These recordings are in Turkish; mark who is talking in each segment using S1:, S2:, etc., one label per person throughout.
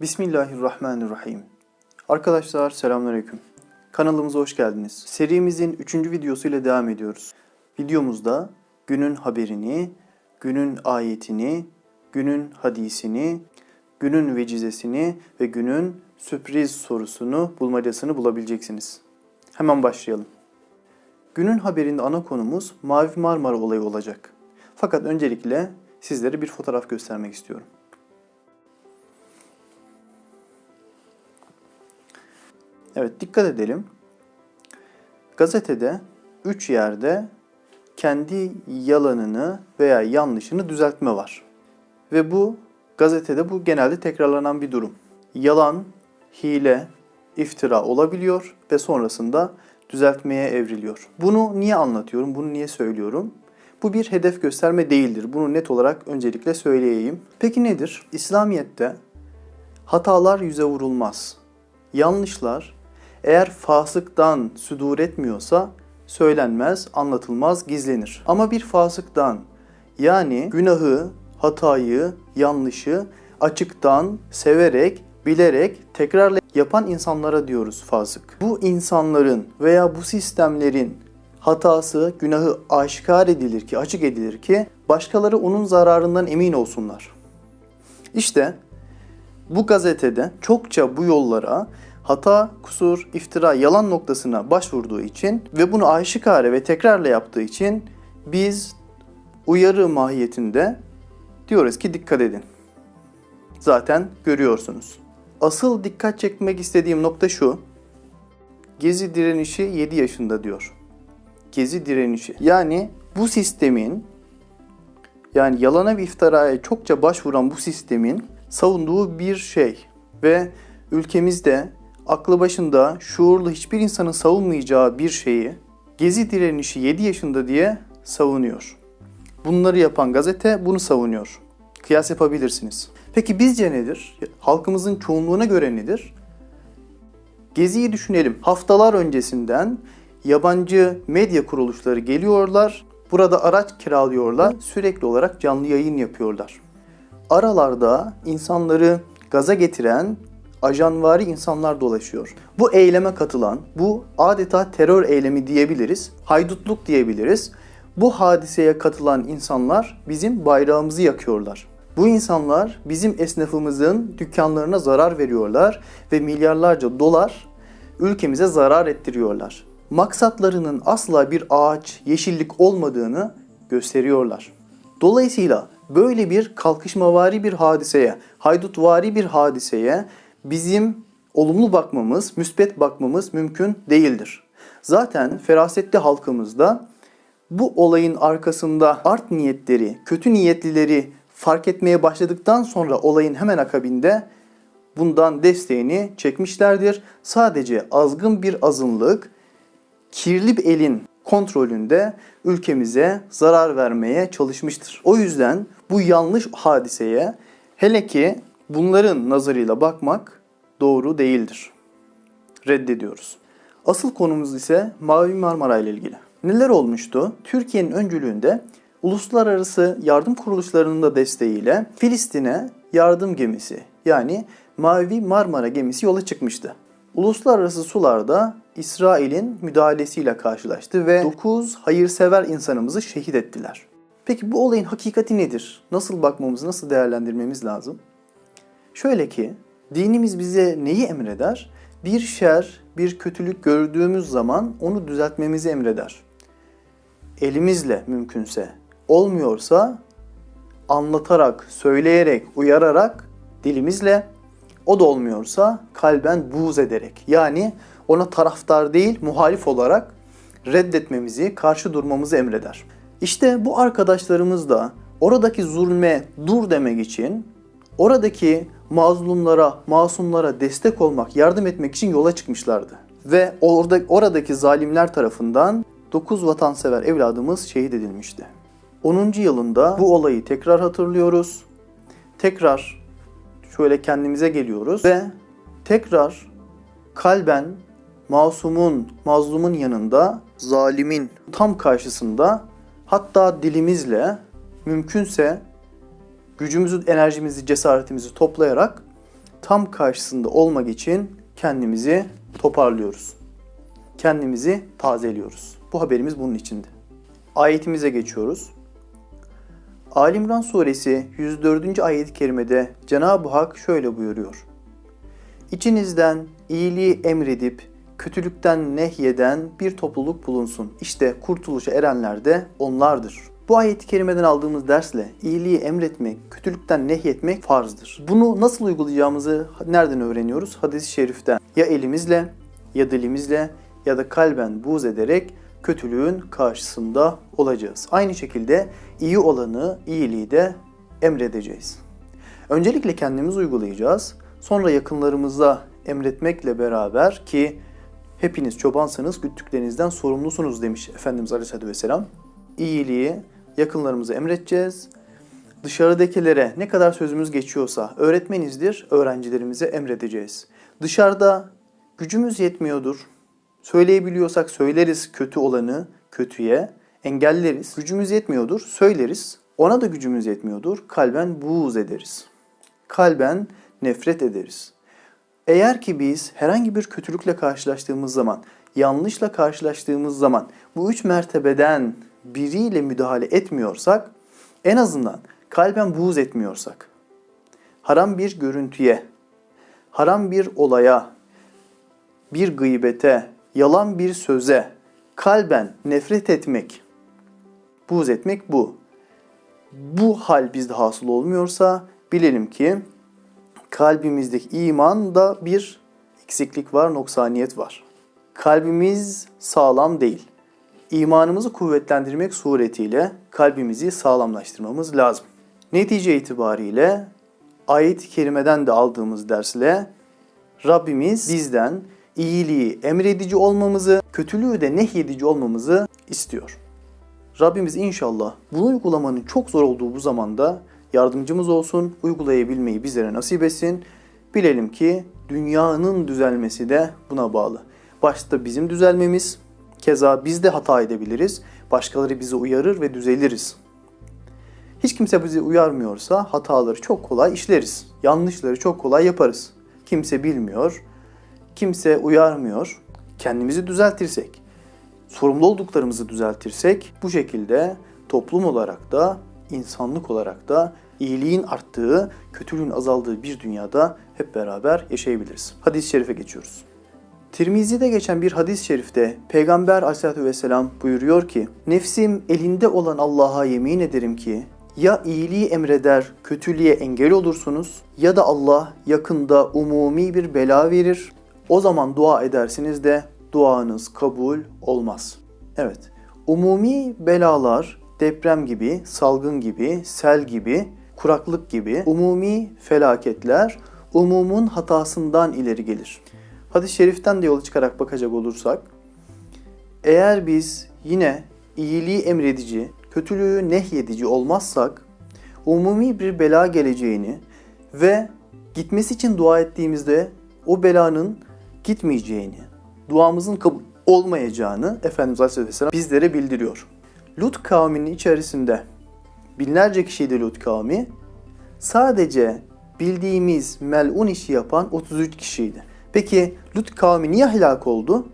S1: Bismillahirrahmanirrahim. Arkadaşlar selamünaleyküm. Kanalımıza hoş geldiniz. Serimizin 3. videosuyla devam ediyoruz. Videomuzda günün haberini, günün ayetini, günün hadisini, günün vecizesini ve günün sürpriz sorusunu, bulmacasını bulabileceksiniz. Hemen başlayalım. Günün haberinde ana konumuz Mavi Marmara olayı olacak. Fakat öncelikle sizlere bir fotoğraf göstermek istiyorum. Evet dikkat edelim. Gazetede 3 yerde kendi yalanını veya yanlışını düzeltme var. Ve bu gazetede bu genelde tekrarlanan bir durum. Yalan, hile, iftira olabiliyor ve sonrasında düzeltmeye evriliyor. Bunu niye anlatıyorum? Bunu niye söylüyorum? Bu bir hedef gösterme değildir. Bunu net olarak öncelikle söyleyeyim. Peki nedir? İslamiyet'te hatalar yüze vurulmaz. Yanlışlar eğer fasıktan südur etmiyorsa söylenmez, anlatılmaz, gizlenir. Ama bir fasıktan yani günahı, hatayı, yanlışı açıktan, severek, bilerek, tekrarla yapan insanlara diyoruz fasık. Bu insanların veya bu sistemlerin hatası, günahı aşikar edilir ki, açık edilir ki başkaları onun zararından emin olsunlar. İşte bu gazetede çokça bu yollara hata, kusur, iftira, yalan noktasına başvurduğu için ve bunu aşikare ve tekrarla yaptığı için biz uyarı mahiyetinde diyoruz ki dikkat edin. Zaten görüyorsunuz. Asıl dikkat çekmek istediğim nokta şu. Gezi direnişi 7 yaşında diyor. Gezi direnişi. Yani bu sistemin yani yalana ve iftiraya çokça başvuran bu sistemin savunduğu bir şey ve ülkemizde aklı başında şuurlu hiçbir insanın savunmayacağı bir şeyi Gezi direnişi 7 yaşında diye savunuyor. Bunları yapan gazete bunu savunuyor. Kıyas yapabilirsiniz. Peki bizce nedir? Halkımızın çoğunluğuna göre nedir? Geziyi düşünelim. Haftalar öncesinden yabancı medya kuruluşları geliyorlar. Burada araç kiralıyorlar. Sürekli olarak canlı yayın yapıyorlar. Aralarda insanları gaza getiren ajanvari insanlar dolaşıyor. Bu eyleme katılan, bu adeta terör eylemi diyebiliriz, haydutluk diyebiliriz. Bu hadiseye katılan insanlar bizim bayrağımızı yakıyorlar. Bu insanlar bizim esnafımızın dükkanlarına zarar veriyorlar ve milyarlarca dolar ülkemize zarar ettiriyorlar. Maksatlarının asla bir ağaç, yeşillik olmadığını gösteriyorlar. Dolayısıyla böyle bir kalkışmavari bir hadiseye, haydutvari bir hadiseye bizim olumlu bakmamız, müspet bakmamız mümkün değildir. Zaten ferasetli halkımızda bu olayın arkasında art niyetleri, kötü niyetlileri fark etmeye başladıktan sonra olayın hemen akabinde bundan desteğini çekmişlerdir. Sadece azgın bir azınlık kirli bir elin kontrolünde ülkemize zarar vermeye çalışmıştır. O yüzden bu yanlış hadiseye hele ki bunların nazarıyla bakmak doğru değildir. Reddediyoruz. Asıl konumuz ise Mavi Marmara ile ilgili. Neler olmuştu? Türkiye'nin öncülüğünde uluslararası yardım kuruluşlarının da desteğiyle Filistin'e yardım gemisi yani Mavi Marmara gemisi yola çıkmıştı. Uluslararası sularda İsrail'in müdahalesiyle karşılaştı ve 9 hayırsever insanımızı şehit ettiler. Peki bu olayın hakikati nedir? Nasıl bakmamız, nasıl değerlendirmemiz lazım? Şöyle ki, dinimiz bize neyi emreder? Bir şer, bir kötülük gördüğümüz zaman onu düzeltmemizi emreder. Elimizle mümkünse, olmuyorsa anlatarak, söyleyerek, uyararak dilimizle, o da olmuyorsa kalben buğz ederek yani ona taraftar değil muhalif olarak reddetmemizi, karşı durmamızı emreder. İşte bu arkadaşlarımız da oradaki zulme dur demek için oradaki mazlumlara, masumlara destek olmak, yardım etmek için yola çıkmışlardı. Ve orada oradaki zalimler tarafından 9 vatansever evladımız şehit edilmişti. 10. yılında bu olayı tekrar hatırlıyoruz. Tekrar şöyle kendimize geliyoruz ve tekrar kalben masumun, mazlumun yanında zalimin tam karşısında hatta dilimizle mümkünse gücümüzü, enerjimizi, cesaretimizi toplayarak tam karşısında olmak için kendimizi toparlıyoruz. Kendimizi tazeliyoruz. Bu haberimiz bunun içindi. Ayetimize geçiyoruz. Ali İmran suresi 104. ayet-i kerimede Cenab-ı Hak şöyle buyuruyor. İçinizden iyiliği emredip kötülükten nehyeden bir topluluk bulunsun. İşte kurtuluşa erenler de onlardır. Bu ayet-i kerimeden aldığımız dersle iyiliği emretmek, kötülükten nehyetmek farzdır. Bunu nasıl uygulayacağımızı nereden öğreniyoruz? Hadis-i şeriften. Ya elimizle, ya dilimizle, ya da kalben buğz ederek kötülüğün karşısında olacağız. Aynı şekilde iyi olanı, iyiliği de emredeceğiz. Öncelikle kendimiz uygulayacağız. Sonra yakınlarımıza emretmekle beraber ki hepiniz çobansanız güttüklerinizden sorumlusunuz demiş Efendimiz Aleyhisselatü Vesselam. İyiliği yakınlarımıza emredeceğiz. Dışarıdakilere ne kadar sözümüz geçiyorsa öğretmenizdir, öğrencilerimize emredeceğiz. Dışarıda gücümüz yetmiyordur. Söyleyebiliyorsak söyleriz kötü olanı kötüye, engelleriz. Gücümüz yetmiyordur, söyleriz. Ona da gücümüz yetmiyordur, kalben buğz ederiz. Kalben nefret ederiz. Eğer ki biz herhangi bir kötülükle karşılaştığımız zaman, yanlışla karşılaştığımız zaman bu üç mertebeden biriyle müdahale etmiyorsak, en azından kalben buğz etmiyorsak, haram bir görüntüye, haram bir olaya, bir gıybete, yalan bir söze, kalben nefret etmek, buğz etmek bu. Bu hal bizde hasıl olmuyorsa bilelim ki kalbimizdeki imanda bir eksiklik var, noksaniyet var. Kalbimiz sağlam değil. İmanımızı kuvvetlendirmek suretiyle kalbimizi sağlamlaştırmamız lazım. Netice itibariyle ayet-i kerimeden de aldığımız dersle Rabbimiz bizden iyiliği emredici olmamızı, kötülüğü de nehyedici olmamızı istiyor. Rabbimiz inşallah bunu uygulamanın çok zor olduğu bu zamanda yardımcımız olsun, uygulayabilmeyi bizlere nasip etsin. Bilelim ki dünyanın düzelmesi de buna bağlı. Başta bizim düzelmemiz, keza biz de hata edebiliriz. Başkaları bizi uyarır ve düzeliriz. Hiç kimse bizi uyarmıyorsa hataları çok kolay işleriz. Yanlışları çok kolay yaparız. Kimse bilmiyor, kimse uyarmıyor. Kendimizi düzeltirsek, sorumlu olduklarımızı düzeltirsek bu şekilde toplum olarak da insanlık olarak da iyiliğin arttığı, kötülüğün azaldığı bir dünyada hep beraber yaşayabiliriz. Hadis-i şerife geçiyoruz. Tirmizi'de geçen bir hadis-i şerifte Peygamber aleyhissalatü vesselam buyuruyor ki Nefsim elinde olan Allah'a yemin ederim ki ya iyiliği emreder, kötülüğe engel olursunuz ya da Allah yakında umumi bir bela verir. O zaman dua edersiniz de duanız kabul olmaz. Evet, umumi belalar deprem gibi, salgın gibi, sel gibi, kuraklık gibi umumi felaketler umumun hatasından ileri gelir. Hadis-i şeriften de yola çıkarak bakacak olursak, eğer biz yine iyiliği emredici, kötülüğü nehyedici olmazsak, umumi bir bela geleceğini ve gitmesi için dua ettiğimizde o belanın gitmeyeceğini, duamızın kabul olmayacağını Efendimiz Aleyhisselam bizlere bildiriyor. Lut kavminin içerisinde binlerce kişiydi Lut kavmi. Sadece bildiğimiz melun işi yapan 33 kişiydi. Peki Lut kavmi niye helak oldu?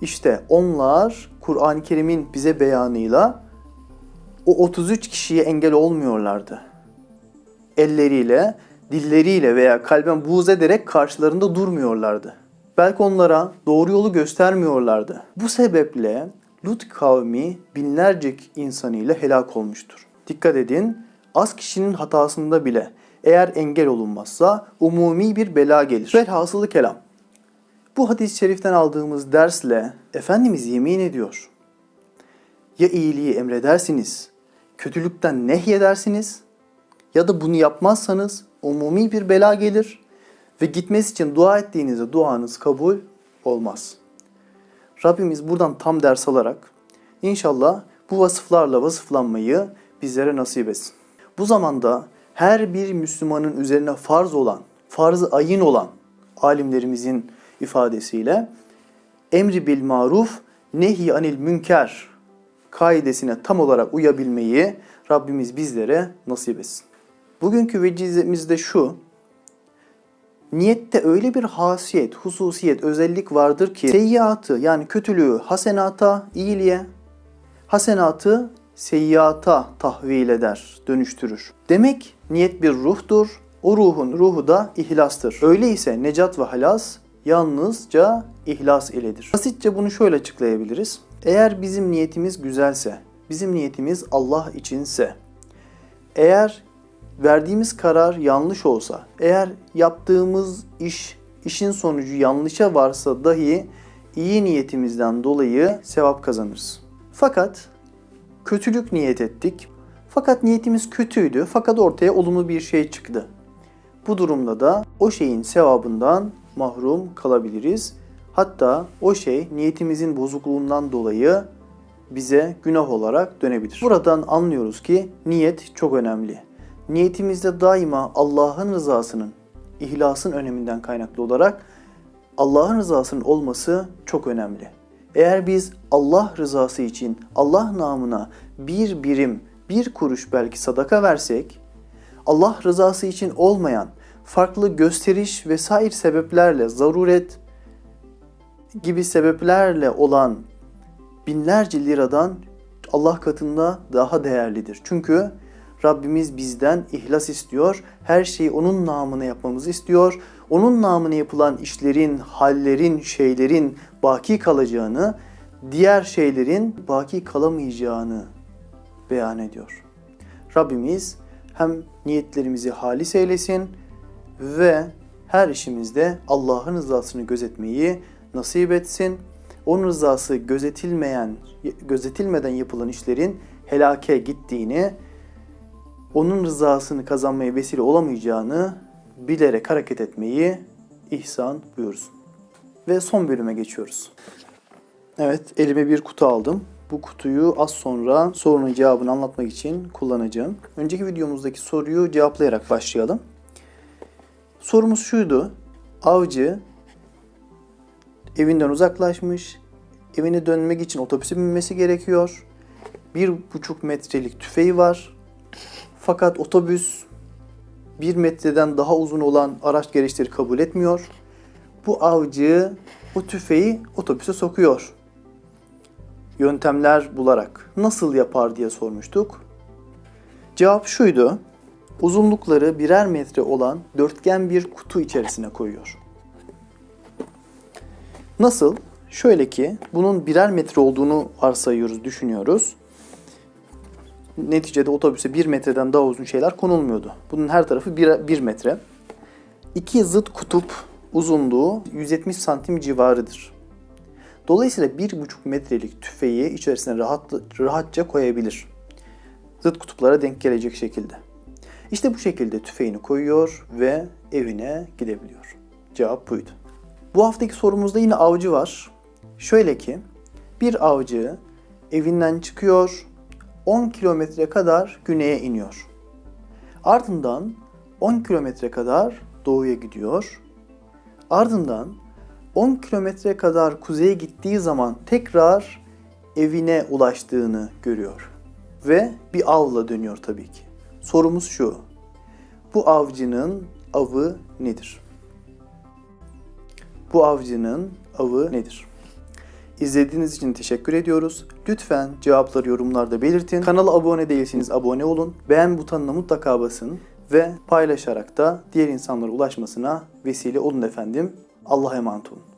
S1: İşte onlar Kur'an-ı Kerim'in bize beyanıyla o 33 kişiye engel olmuyorlardı. Elleriyle, dilleriyle veya kalben buğz ederek karşılarında durmuyorlardı. Belki onlara doğru yolu göstermiyorlardı. Bu sebeple Lut kavmi binlerce insanıyla helak olmuştur. Dikkat edin, az kişinin hatasında bile eğer engel olunmazsa umumi bir bela gelir. Velhasılı kelam. Bu hadis-i şeriften aldığımız dersle Efendimiz yemin ediyor. Ya iyiliği emredersiniz, kötülükten nehyedersiniz ya da bunu yapmazsanız umumi bir bela gelir ve gitmesi için dua ettiğinizde duanız kabul olmaz. Rabbimiz buradan tam ders alarak inşallah bu vasıflarla vasıflanmayı bizlere nasip etsin. Bu zamanda her bir Müslümanın üzerine farz olan, farz ayın olan alimlerimizin ifadesiyle emri bil maruf, nehi anil münker kaidesine tam olarak uyabilmeyi Rabbimiz bizlere nasip etsin. Bugünkü vecizemiz de şu. Niyette öyle bir hasiyet, hususiyet, özellik vardır ki seyyiatı yani kötülüğü hasenata, iyiliğe, hasenatı seyyiata tahvil eder, dönüştürür. Demek niyet bir ruhtur. O ruhun ruhu da ihlastır. Öyleyse necat ve halas yalnızca ihlas iledir. Basitçe bunu şöyle açıklayabiliriz. Eğer bizim niyetimiz güzelse, bizim niyetimiz Allah içinse, eğer verdiğimiz karar yanlış olsa, eğer yaptığımız iş, işin sonucu yanlışa varsa dahi iyi niyetimizden dolayı sevap kazanırız. Fakat kötülük niyet ettik. Fakat niyetimiz kötüydü fakat ortaya olumlu bir şey çıktı. Bu durumda da o şeyin sevabından mahrum kalabiliriz. Hatta o şey niyetimizin bozukluğundan dolayı bize günah olarak dönebilir. Buradan anlıyoruz ki niyet çok önemli. Niyetimizde daima Allah'ın rızasının, ihlasın öneminden kaynaklı olarak Allah'ın rızasının olması çok önemli. Eğer biz Allah rızası için Allah namına bir birim, bir kuruş belki sadaka versek, Allah rızası için olmayan farklı gösteriş vesaire sebeplerle, zaruret gibi sebeplerle olan binlerce liradan Allah katında daha değerlidir. Çünkü Rabbimiz bizden ihlas istiyor. Her şeyi onun namına yapmamızı istiyor. Onun namına yapılan işlerin, hallerin, şeylerin baki kalacağını, diğer şeylerin baki kalamayacağını beyan ediyor. Rabbimiz hem niyetlerimizi halis eylesin ve her işimizde Allah'ın rızasını gözetmeyi nasip etsin. Onun rızası gözetilmeyen, gözetilmeden yapılan işlerin helake gittiğini, onun rızasını kazanmaya vesile olamayacağını bilerek hareket etmeyi ihsan buyursun. Ve son bölüme geçiyoruz. Evet, elime bir kutu aldım. Bu kutuyu az sonra sorunun cevabını anlatmak için kullanacağım. Önceki videomuzdaki soruyu cevaplayarak başlayalım. Sorumuz şuydu. Avcı evinden uzaklaşmış. Evine dönmek için otobüse binmesi gerekiyor. Bir buçuk metrelik tüfeği var. Fakat otobüs bir metreden daha uzun olan araç gereçleri kabul etmiyor. Bu avcı o tüfeği otobüse sokuyor. Yöntemler bularak nasıl yapar diye sormuştuk. Cevap şuydu. Uzunlukları birer metre olan dörtgen bir kutu içerisine koyuyor. Nasıl? Şöyle ki bunun birer metre olduğunu varsayıyoruz, düşünüyoruz. Neticede otobüse bir metreden daha uzun şeyler konulmuyordu. Bunun her tarafı bir, bir metre. İki zıt kutup uzunluğu 170 santim civarıdır. Dolayısıyla bir buçuk metrelik tüfeği içerisine rahat, rahatça koyabilir. Zıt kutuplara denk gelecek şekilde. İşte bu şekilde tüfeğini koyuyor ve evine gidebiliyor. Cevap buydu. Bu haftaki sorumuzda yine avcı var. Şöyle ki bir avcı evinden çıkıyor, 10 kilometre kadar güneye iniyor. Ardından 10 kilometre kadar doğuya gidiyor. Ardından 10 kilometre kadar kuzeye gittiği zaman tekrar evine ulaştığını görüyor. Ve bir avla dönüyor tabii ki. Sorumuz şu. Bu avcının avı nedir? Bu avcının avı nedir? İzlediğiniz için teşekkür ediyoruz. Lütfen cevapları yorumlarda belirtin. Kanala abone değilseniz abone olun. Beğen butonuna mutlaka basın ve paylaşarak da diğer insanlara ulaşmasına vesile olun efendim. Allah'a emanet olun.